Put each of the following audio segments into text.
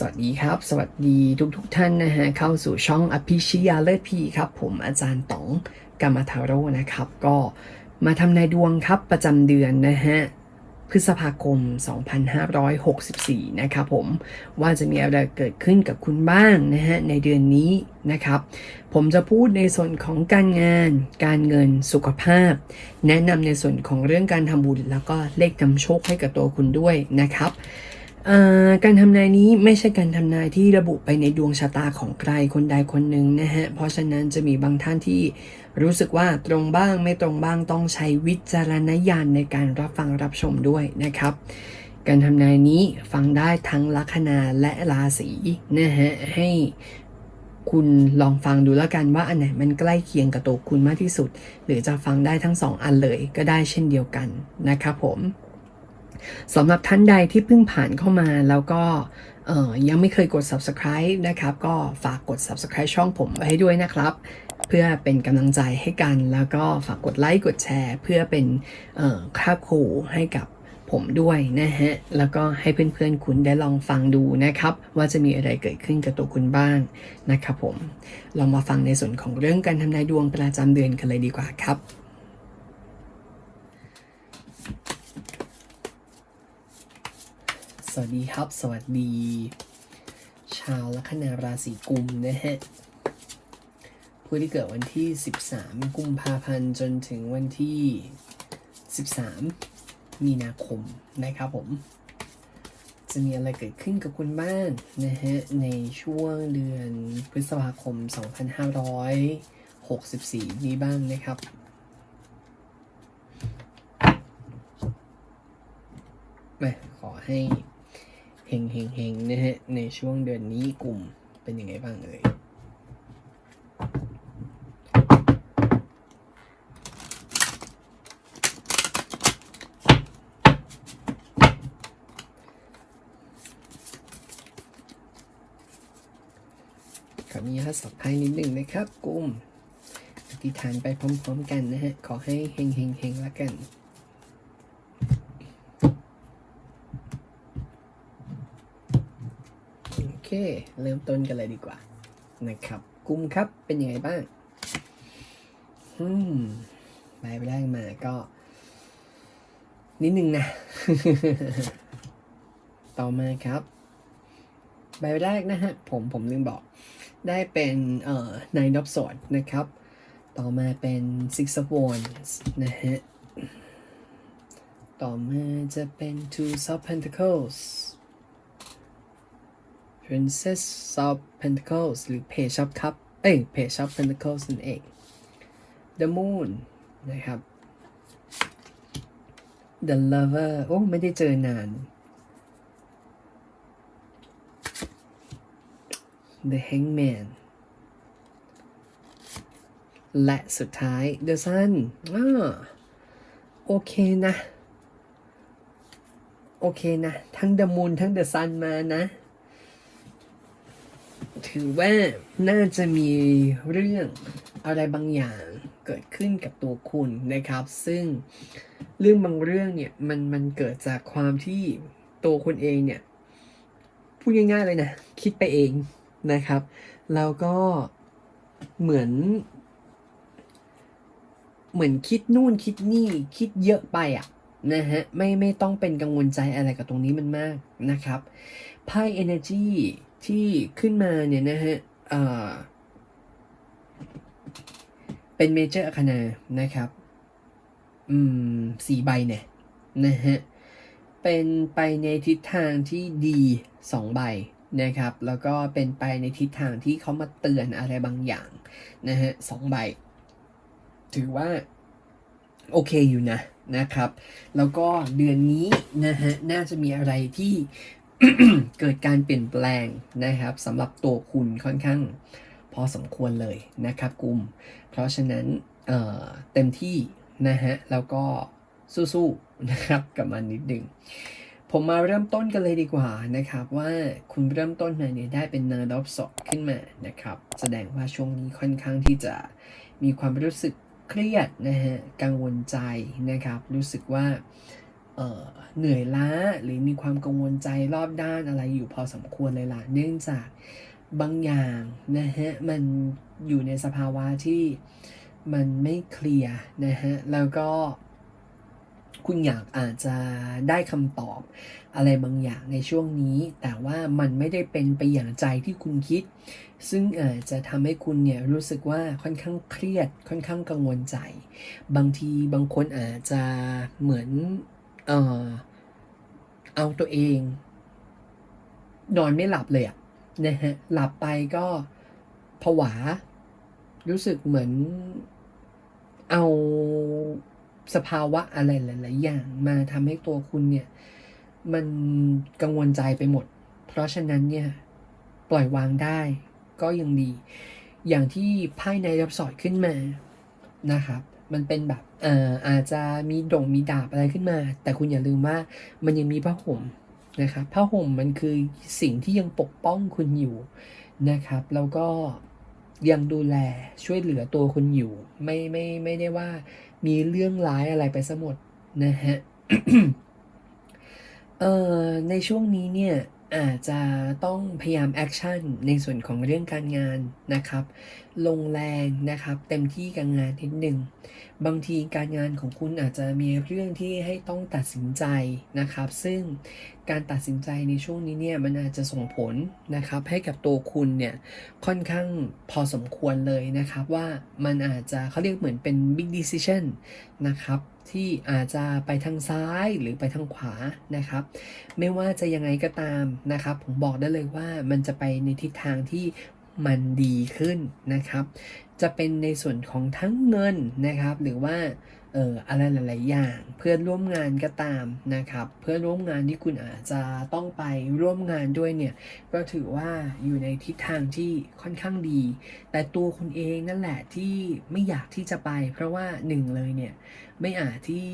สวัสดีครับ สวัสดีทุกทุกท่านนะฮะเข้าสู่ช่องอภิชยาเลิศพีครับผมอาจารย์ต๋องกามาทาโร่นะครับ ก็มาทำนายดวงครับประจำเดือนนะฮะพฤษภาคม 2564 นะครับผมว่าจะมีอะไรเกิดขึ้นกับคุณบ้างนะฮะในเดือนนี้นะครับ ผมจะพูดในส่วนของการงาน การเงินสุขภาพ แนะนำในส่วนของเรื่องการทำบุญแล้วก็เลขนำโชคให้กับตัวคุณด้วยนะครับ การทำนายนี้ไม่ใช่การทำนายที่ระบุไปในดวงชะตาของใครคนใดคนหนึ่งนะฮะ เพราะฉะนั้นจะมีบางท่านที่รู้สึกว่าตรงบ้างไม่ตรงบ้างต้องใช้วิจารณญาณในการรับฟังรับชมด้วยนะครับ การทำนายนี้ฟังได้ทั้งลัคนาและราศีนะฮะให้คุณลองฟังดูแล้วกันว่าอันไหนมันใกล้เคียงกับตัวคุณมากที่สุด หรือจะฟังได้ทั้งสองอันเลยก็ได้เช่นเดียวกันนะครับผม สำหรับท่านใดที่เพิ่งผ่านเข้ามาแล้วก็ยังไม่เคยกด subscribe นะครับ ก็ฝากกด subscribe ช่องผมไว้ให้ด้วยนะครับ เพื่อเป็นกำลังใจให้กัน แล้วก็ฝากกดไลค์กดแชร์ เพื่อเป็นค่าครูให้กับผมด้วยนะฮะ แล้วก็ให้เพื่อนๆคุณได้ลองฟังดูนะครับ ว่าจะมีอะไรเกิดขึ้นกับตัวคุณบ้างนะครับผมเรามาฟังในส่วนของเรื่องการทำนายดวงประจำเดือนกันเลยดีกว่าครับ สวัสดีครับ สวัสดี ชาวลัคนาราศีกุมนะฮะผู้ที่เกิดวันที่ 13 กุมภาพันธ์จนถึงวันที่ 13 มีนาคมนะครับผม จะมีอะไรเกิดขึ้นกับคุณบ้างนะฮะ ในช่วงเดือนพฤษภาคม 2564 นี้บ้างนะครับมาขอให้ เฮงเฮงเฮงนะฮะในช่วงเดือนนี้กลุ่มเป็นยังไงบ้างเอ่ยขออนุญาสับไพ่นิดหนึ่งนะครับกลุ่มอธิษฐานไปพร้อมๆกันนะฮะ ขอให้เฮงเฮงเฮงละกัน โอ เริ่มต้นกันเลยดีกว่า นะครับกลุ่มครับเป็นยังไงบ้างอืมใบแรกมาก็ นิดนึงนะ ต่อมาครับ ใบแรกนะฮะ ผมผมลืมบอก ได้เป็นเอ่อ nine of swords นะครับ ต่อมาเป็น six of wands นะฮะ ต่อมาจะเป็น two of pentacles Princess of Pentacles หรือ Page of Cup เอ้ย Page of Pentacles นั่นเอง The Moon นะครับ The Lover โอ้ ไม่ได้เจอนาน The Hangman และสุดท้าย The Sun อ่าโอเคนะ โอเคนะ ทั้ง The Moon ทั้ง The Sun มานะ ถือว่าน่าจะมีเรื่องอะไรบางอย่างเกิดขึ้นกับตัวคุณนะครับ ซึ่งเรื่องบางเรื่องเนี่ยมันมันเกิดจากความที่ตัวคุณเองเนี่ยพูดง่ายๆเลยนะคิดไปเองนะครับ แล้วก็เหมือน เหมือนคิดนู่นคิดนี่คิดเยอะไปอะนะฮะไม่ไม่ต้องเป็นกังวลใจอะไรกับตรงนี้มันมากนะครับไพ่ energy ที่ขึ้นมาเนี่ยนะฮะเป็นเมเจอร์อาคานานะครับ อืมสี่ใบเนี่ยนะฮะ เป็นไปในทิศทางที่ดีสองใบนะครับ แล้วก็เป็นไปในทิศทางที่เขามาเตือนอะไรบางอย่างนะฮะสองใบ ถือว่าโอเคอยู่นะนะครับ แล้วก็เดือนนี้นะฮะ น่าจะมีอะไรที่ เกิดการเปลี่ยนแปลงนะครับสำหรับตัวคุณค่อนข้างพอสมควรเลยนะครับกลุ่ม เพราะฉะนั้นเเต็มที่นะฮะแล้วก็สู้ๆนะครับกับมันนิดหนึ่งผมมาเริ่มต้นกันเลยดีกว่านะครับ ว่าคุณเริ่มต้นมาเนี่ยได้เป็นเนอร์ดอฟสอบขึ้นมานะครับ แสดงว่าช่วงนี้ค่อนข้างที่จะมีความรู้สึกเครียดนะฮะกังวลใจนะครับ รู้สึกว่า เหนื่อยล้าหรือมีความกังวลใจรอบด้านอะไรอยู่พอสมควรเลยล่ะ เนื่องจากบางอย่างนะฮะมันอยู่ในสภาวะที่มันไม่เคลียร์นะฮะแล้วก็คุณอยากอาจจะได้คำตอบอะไรบางอย่างในช่วงนี้ แต่ว่ามันไม่ได้เป็นไปอย่างใจที่คุณคิด ซึ่งอาจจะทำให้คุณเนี่ยรู้สึกว่าค่อนข้างเครียดค่อนข้างกังวลใจ บางทีบางคนอาจจะเหมือน เออเอาตัวเอง นอนไม่หลับเลยอะนะฮะหลับไปก็ผวา รู้สึกเหมือนเอาสภาวะอะไรหลาย ๆ อย่างมาทำให้ตัวคุณเนี่ย มันกังวลใจไปหมด เพราะฉะนั้นเนี่ย ปล่อยวางได้ก็ยังดี อย่างที่ไพ่ในรับสอดขึ้นมานะครับ มันเป็นแบบ อ่อาจจะมีด่งมีดาบอะไรขึ้นมา แต่คุณอย่าลืมว่ามันยังมีผ้าห่มนะครับผ้าห่มมันคือสิ่งที่ยังปกป้องคุณอยู่นะครับ แล้วก็ยังดูแลช่วยเหลือตัวคุณอยู่ ไม่ไม่ไม่ได้ว่ามีเรื่องร้ายอะไรไปซะหมดนะฮะเอ่อในช่วงนี้เนี่ยอาจจะต้องพยายามแอคชั่นในส่วนของเรื่องการงานนะครับ ลงแรงนะครับ เต็มที่กับงานนิดหนึ่ง บางทีการงานของคุณอาจจะมีเรื่องที่ให้ต้องตัดสินใจนะครับ ซึ่งการตัดสินใจในช่วงนี้เนี่ยมันอาจจะส่งผลนะครับ ให้กับตัวคุณเนี่ยค่อนข้างพอสมควรเลยนะครับ ว่ามันอาจจะเขาเรียกเหมือนเป็น big decision นะครับที่อาจจะไปทางซ้ายหรือไปทางขวานะครับ ไม่ว่าจะยังไงก็ตามนะครับ ผมบอกได้เลยว่ามันจะไปในทิศทางที่ มันดีขึ้นนะครับ จะเป็นในส่วนของทั้งเงินนะครับ หรือว่าเอ่ออะไรหลาย ๆ อย่าง เพื่อนร่วมงานก็ตามนะครับ เพื่อนร่วมงานที่คุณอาจจะต้องไปร่วมงานด้วยเนี่ย ก็ถือว่าอยู่ในทิศทางที่ค่อนข้างดี แต่ตัวคุณเองนั่นแหละที่ไม่อยากที่จะไป เพราะว่าหนึ่งเลยเนี่ยไม่อาจที่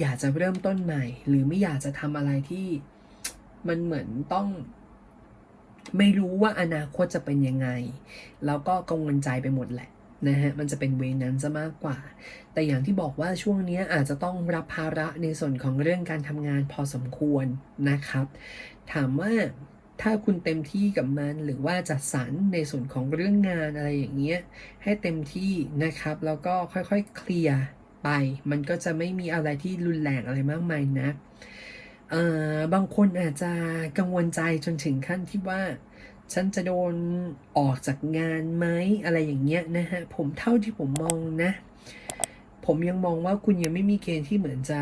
อยากจะเริ่มต้นใหม่ หรือไม่อยากจะทำอะไรที่มันเหมือนต้อง ไม่รู้ว่าอนาคตจะเป็นยังไง แล้วก็กังวลใจไปหมดแหละนะฮะมันจะเป็นเวนั้นซะมากกว่า แต่อย่างที่บอกว่าช่วงนี้อาจจะต้องรับภาระในส่วนของเรื่องการทำงานพอสมควรนะครับ ถามว่าถ้าคุณเต็มที่กับมันหรือว่าจัดสรรในส่วนของเรื่องงานอะไรอย่างเงี้ยให้เต็มที่นะครับ แล้วก็ค่อยๆเคลียร์ไป มันก็จะไม่มีอะไรที่รุนแรงอะไรมากมายนะ เอ่อบางคนอาจจะกังวลใจจนถึงขั้นที่ว่า ฉันจะโดนออกจากงานไหมอะไรอย่างเงี้ยนะฮะ ผมเท่าที่ผมมองนะ ผมยังมองว่าคุณยังไม่มีเกณฑ์ที่เหมือนจะ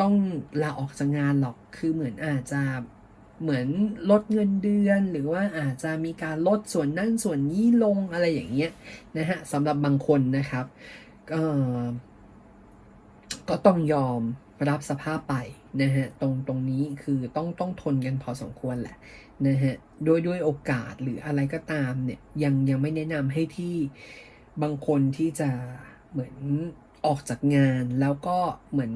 ต้องลาออกจากงานหรอก คือเหมือนอาจจะเหมือนลดเงินเดือน หรือว่าอาจจะมีการลดส่วนนั่นส่วนนี้ลงอะไรอย่างเงี้ยนะฮะสำหรับบางคนนะครับก็ ก็ต้องยอมรับสภาพไปนะฮะตรงตรงนี้คือต้องต้องทนกันพอสมควรแหละนะฮะด้วยด้วยโอกาสหรืออะไรก็ตามเนี่ยยังยังไม่แนะนำให้ที่บางคนที่จะเหมือนออกจากงานแล้วก็เหมือน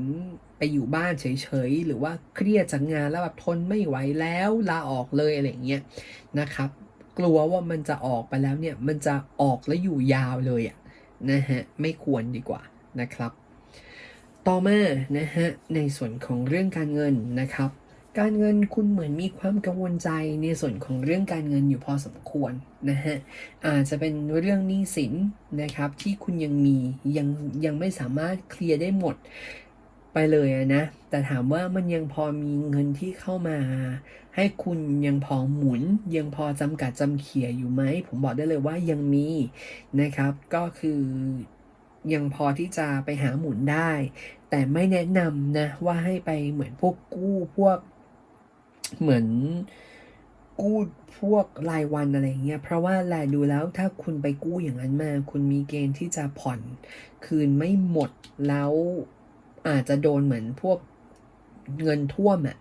ไปอยู่บ้านเฉยๆ หรือว่าเครียดจากงานแล้วแบบทนไม่ไหวแล้วลาออกเลยอะไรอย่างเงี้ยนะครับ กลัวว่ามันจะออกไปแล้วเนี่ยมันจะออกแล้วอยู่ยาวเลยอะนะฮะไม่ควรดีกว่านะครับ ต่อมานะฮะในส่วนของเรื่องการเงินนะครับ การเงินคุณเหมือนมีความกังวลใจในส่วนของเรื่องการเงินอยู่พอสมควรนะฮะอาจจะเป็นเรื่องหนี้สินนะครับที่คุณยังมียังยังไม่สามารถเคลียร์ได้หมดไปเลยนะ แต่ถามว่ามันยังพอมีเงินที่เข้ามา ให้คุณยังพอหมุน ยังพอจำกัดจำเขี่ยอยู่ไหม ผมบอกได้เลยว่ายังมีนะครับ ก็คือ ยังพอที่จะไปหาหมุนได้ แต่ไม่แนะนำนะว่าให้ไปเหมือนพวกกู้พวกเหมือนกู้พวกรายวันอะไรเงี้ย เพราะว่าแลดูแล้วถ้าคุณไปกู้อย่างนั้นมา คุณมีเกณฑ์ที่จะผ่อนคืนไม่หมดแล้วอาจจะโดนเหมือนพวกเงินท่วมอะ่ะ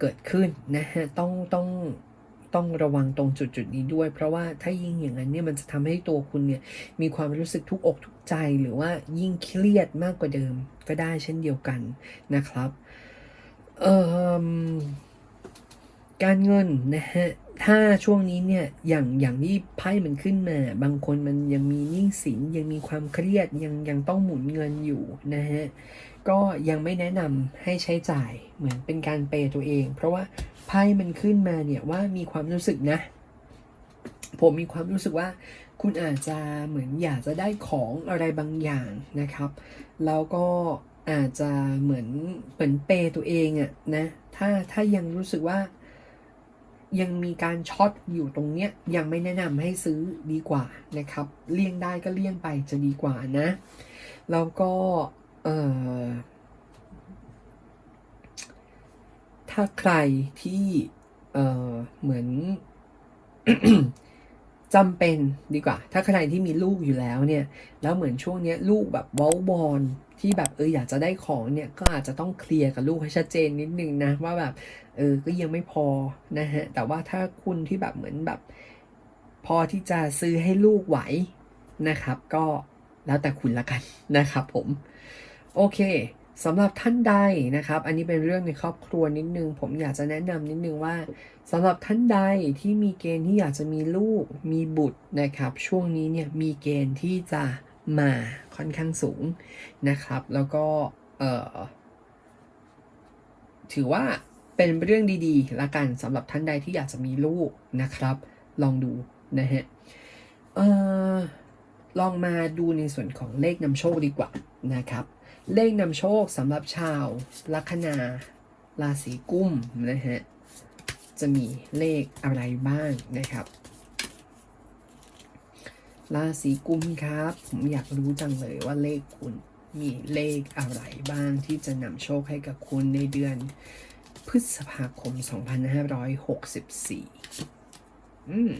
เกิดขึ้นนะฮะ ต้องต้อง ต้องระวังตรงจุดจุดนี้ด้วย เพราะว่าถ้ายิ่งอย่างนั้นเนี่ยมันจะทำให้ตัวคุณเนี่ยมีความรู้สึกทุกอกทุกใจ หรือว่ายิ่งเครียดมากกว่าเดิมก็ได้เช่นเดียวกันนะครับการเงินนะฮะ ถ้าช่วงนี้เนี่ยอย่างอย่างที่ไพ่มันขึ้นมา บางคนมันยังมีหนี้สินยังมีความเครียดยังยังต้องหมุนเงินอยู่นะฮะก็ยังไม่แนะนำให้ใช้จ่ายเหมือนเป็นการเปย์ตัวเอง เพราะว่าไพ่มันขึ้นมาเนี่ยว่ามีความรู้สึกนะ ผมมีความรู้สึกว่า คุณอาจจะเหมือนอยากจะได้ของอะไรบางอย่างนะครับ แล้วก็อาจจะเหมือนเหมือนเปย์ตัวเองอะนะถ้าถ้ายังรู้สึกว่า ยังมีการช็อตอยู่ตรงเนี้ยยังไม่แนะนำให้ซื้อดีกว่านะครับ เลี่ยงได้ก็เลี่ยงไปจะดีกว่านะ แล้วก็เออถ้าใครที่เออเหมือนจำเป็นดีกว่า ถ้าใครที่มีลูกอยู่แล้วเนี่ย แล้วเหมือนช่วงเนี้ยลูกแบบเว้าบอลที่แบบเอออยากจะได้ของเนี่ยก็อาจจะต้องเคลียร์กับลูกให้ชัดเจนนิดนึงนะว่าแบบ เออ ก็ยังไม่พอนะฮะ แต่ว่าถ้าคุณที่แบบเหมือนแบบ พอที่จะซื้อให้ลูกไหวนะครับ ก็แล้วแต่คุณละกันนะครับผม โอเคสำหรับท่านใดนะครับ อันนี้เป็นเรื่องในครอบครัวนิดนึง ผมอยากจะแนะนำนิดนึงว่าสำหรับท่านใดที่มีเกณฑ์ที่อยากจะมีลูกมีบุตรนะครับ ช่วงนี้เนี่ยมีเกณฑ์ที่จะมาค่อนข้างสูงนะครับ แล้วก็เออถือว่า เป็นเรื่องดีๆละกันสำหรับท่านใดที่อยากจะมีลูกนะครับ ลองดูนะฮะเอ่อลองมาดูในส่วนของเลขนำโชคดีกว่านะครับ เลขนำโชคสำหรับชาวลัคนาราศีกุมนะฮะจะมีเลขอะไรบ้างนะครับราศีกุมครับ ผมอยากรู้จังเลยว่าเลขคุณมีเลขอะไรบ้างที่จะนำโชคให้กับคุณในเดือน พฤษภาคม 2564 อืม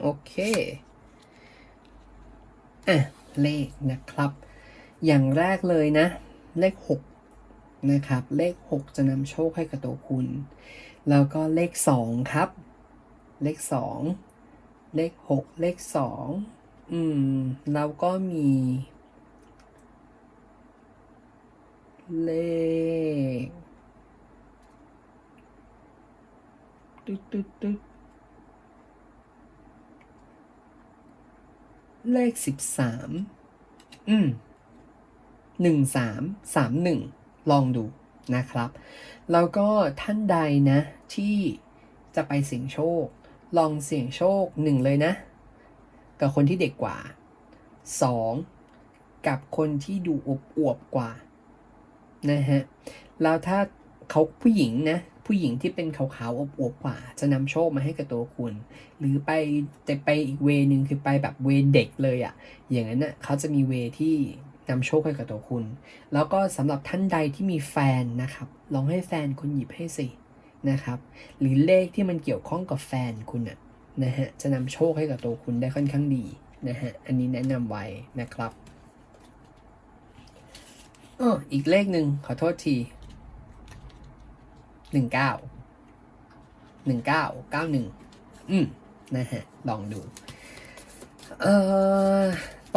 โอเค อะ เลขนะครับ อย่างแรกเลยนะ เลข6 นะครับ เลข 6 จะนำโชคให้กับตัวคุณ แล้วก็เลข 2 ครับ เลข 2 เลข 6 เลข 2 อืม แล้วก็มี เลขตึ๊ดตึ๊ดตึ๊ดเลขสิบสาม อืมหนึ่งสาม สามหนึ่ง ลองดูนะครับ แล้วก็ท่านใดนะที่จะไปเสี่ยงโชค ลองเสี่ยงโชคหนึ่งเลยนะ กับคนที่เด็กกว่าสองกับคนที่ดูอวบอวบกว่านะฮะแล้วถ้าเขาผู้หญิงนะผู้หญิงที่เป็นขาวๆอวบกว่า จะนำโชคมาให้กับตัวคุณ หรือไปแต่ไปอีกเวนึงคือไปแบบเวเด็กเลยอะ่ะอย่างนั้นน่ะเขาจะมีเวที่ นำโชคให้กับตัวคุณ แล้วก็สำหรับท่านใดที่มีแฟนนะครับ ลองให้แฟนคุณหยิบให้สินะครับ หรือเลขที่มันเกี่ยวข้องกับแฟนคุณน่ะนะฮะจะนำโชคให้กับตัวคุณได้ค่อนข้างดีนะฮะอันนี้แนะนำไว้นะครับอ้ออีกเลขหนึ่งขอโทษทีหนึ่งเก้าหนึ่งเก้าเก้าหนึ่งอืมนะฮะลองดูเอ่อ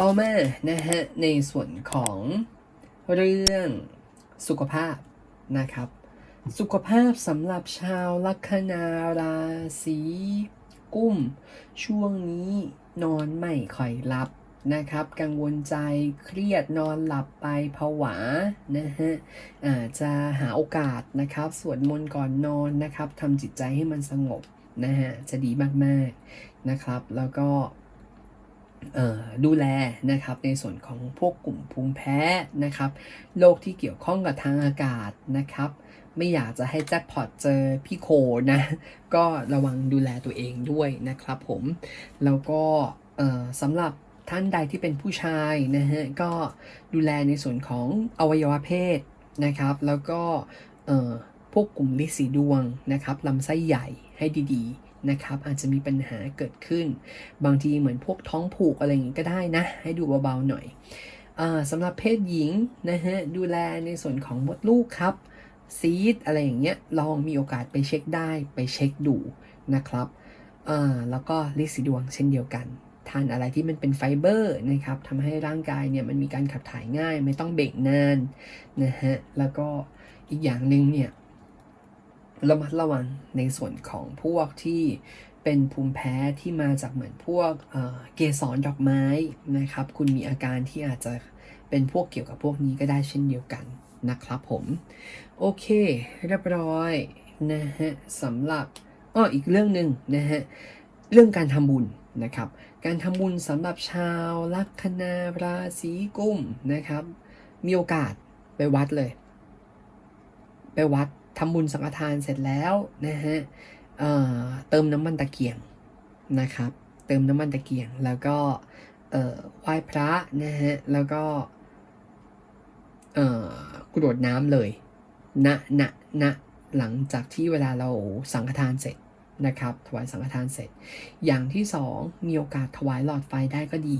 ต่อมานะฮะในส่วนของเรื่องสุขภาพนะครับ สุขภาพสำหรับชาวลัคนาราศีกุมช่วงนี้นอนไม่ค่อยหลับนะครับ กังวลใจเครียดนอนหลับไปผวานะฮะอาจจะหาโอกาสนะครับสวดมนต์ก่อนนอนนะครับทำจิตใจให้มันสงบนะฮะจะดีมากๆนะครับ แล้วก็ ดูแลนะครับในส่วนของพวกกลุ่มภูมิแพ้นะครับโรคที่เกี่ยวข้องกับทางอากาศนะครับ ไม่อยากจะให้แจ็คพอตเจอพี่โคนะ ก็ระวังดูแลตัวเองด้วยนะครับผม แล้วก็สำหรับท่านใดที่เป็นผู้ชายนะฮะก็ดูแลในส่วนของอวัยวะเพศนะครับ แล้วก็พวกกลุ่มลิสีดวงนะครับลำไส้ใหญ่ให้ดีๆ นะครับ อาจจะมีปัญหาเกิดขึ้น บางทีเหมือนพวกท้องผูกอะไรอย่างนี้ก็ได้นะ ให้ดูเบาๆหน่อยอสำหรับเพศหญิงนะฮะดูแลในส่วนของมดลูกครับซีดอะไรอย่างเงี้ยลองมีโอกาสไปเช็คได้ไปเช็คดูนะครับแล้วก็ลิสีดวงเช่นเดียวกัน ทานอะไรที่มันเป็นไฟเบอร์นะครับทำให้ร่างกายเนี่ยมันมีการขับถ่ายง่าย ไม่ต้องเบ่งนานนะฮะแล้วก็อีกอย่างหนึ่งเนี่ย ระมัดระวังในส่วนของพวกที่เป็นภูมิแพ้ที่มาจากเหมือนพวกเเกสรดอกไม้นะครับ คุณมีอาการที่อาจจะเป็นพวกเกี่ยวกับพวกนี้ก็ได้เช่นเดียวกันนะครับผม โอเค เรียบร้อยนะฮะสำหรับอ้ออีกเรื่องหนึ่งนะฮะเรื่องการทำบุญนะครับ การทำบุญสำหรับชาวลัคนาราศีกุมนะครับ มีโอกาสไปวัดเลย ไปวัด ทำบุญสังฆทานเสร็จแล้วนะฮะเเติมน้ำมันตะเกียงนะครับ เติมน้ำมันตะเกียง แล้วก็ไหว้พระนะฮะ แล้วก็กระโดดน้ำเลยณณณหลังจากที่เวลาเราสังฆทานเสร็จนะครับ ถวายสังฆทานเสร็จ อย่างที่สองมีโอกาสถวายหลอดไฟได้ก็ดี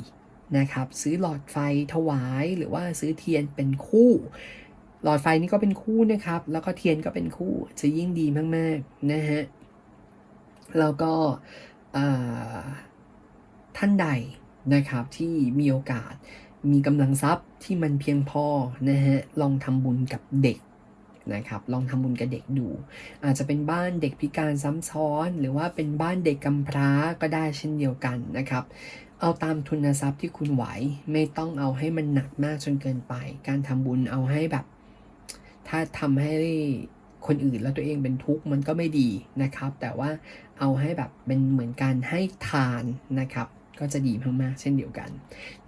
นะครับ ซื้อหลอดไฟถวายหรือว่าซื้อเทียนเป็นคู่ หลอดไฟนี่ก็เป็นคู่นะครับ แล้วก็เทียนก็เป็นคู่จะยิ่งดีมากๆนะฮะ แล้วก็ท่านใดนะครับที่มีโอกาสมีกำลังทรัพย์ที่มันเพียงพอนะฮะลองทำบุญกับเด็กนะครับลองทำบุญกับเด็กดู อาจจะเป็นบ้านเด็กพิการซ้ำซ้อน หรือว่าเป็นบ้านเด็กกำพร้าก็ได้เช่นเดียวกันนะครับ เอาตามทุนทรัพย์ที่คุณไหวไม่ต้องเอาให้มันหนักมากจนเกินไป การทำบุญเอาให้แบบ ถ้าทำให้คนอื่นแล้วตัวเองเป็นทุกข์มันก็ไม่ดีนะครับ แต่ว่าเอาให้แบบเป็นเหมือนการให้ทานนะครับ ก็จะดีมากๆเช่นเดียวกัน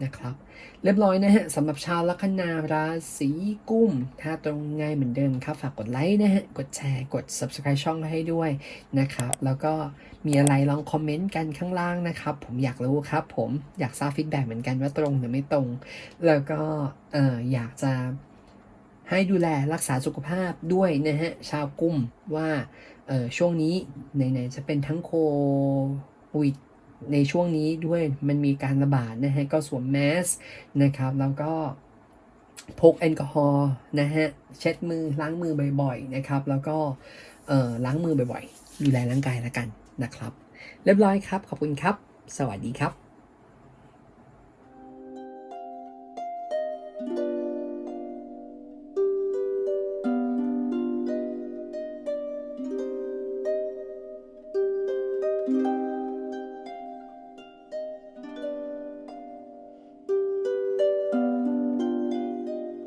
นะครับ เรียบร้อยนะฮะสำหรับชาวลัคนาราศีกุมถ้าตรงง่ายเหมือนเดิมครับ ฝากกดไลค์นะฮะกดแชร์กด subscribe ช่องให้ด้วยนะครับ แล้วก็มีอะไรลองคอมเมนต์กันข้างล่างนะครับ ผมอยากรู้ครับ ผมอยากทราบฟีดแบ็กเหมือนกันว่าตรงหรือไม่ตรง แล้วก็เอออยากจะ ให้ดูแลรักษาสุขภาพด้วยนะฮะชาวกลุ่มว่าช่วงนี้ไหนๆจะเป็นทั้งโควิดในช่วงนี้ด้วยมันมีการระบาดนะฮะก็สวมแมสนะครับ แล้วก็พกแอลกอฮอล์นะฮะเช็ดมือล้างมือบ่อยๆนะครับ แล้วก็ล้างมือบ่อยๆดูแลร่างกายแล้วกันนะครับ เรียบร้อยครับ ขอบคุณครับ สวัสดีครับ